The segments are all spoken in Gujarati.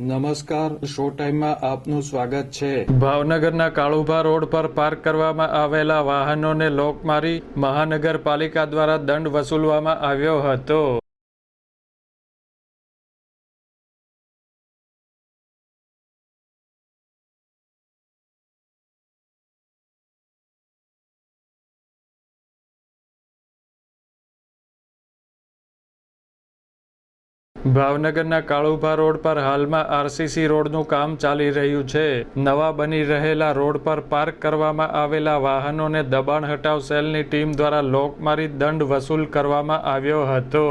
નમસ્કાર શો ટાઈમમાં આપનું સ્વાગત છે. ભાવનગરના કાળુભા રોડ પર પાર્ક કરવામાં આવેલા વાહનોને લોક મારી મહાનગરપાલિકા દ્વારા દંડ વસૂલવામાં આવ્યો હતો. ભાવનગરના કાળુભા રોડ પર હાલમાં આરસીસી રોડનું કામ ચાલી રહ્યું છે. નવા બની રહેલા રોડ પર પાર્ક કરવામાં આવેલા વાહનોને દબાણ હટાવ સેલની ટીમ દ્વારા લોક મારી દંડ વસૂલ કરવામાં આવ્યો હતો.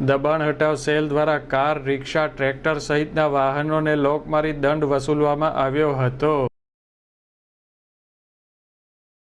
દબાણ હટાવ સેલ દ્વારા કાર, રિક્ષા, ટ્રેક્ટર સહિતના વાહનોને લોક મારી દંડ વસૂલવામાં આવ્યો હતો.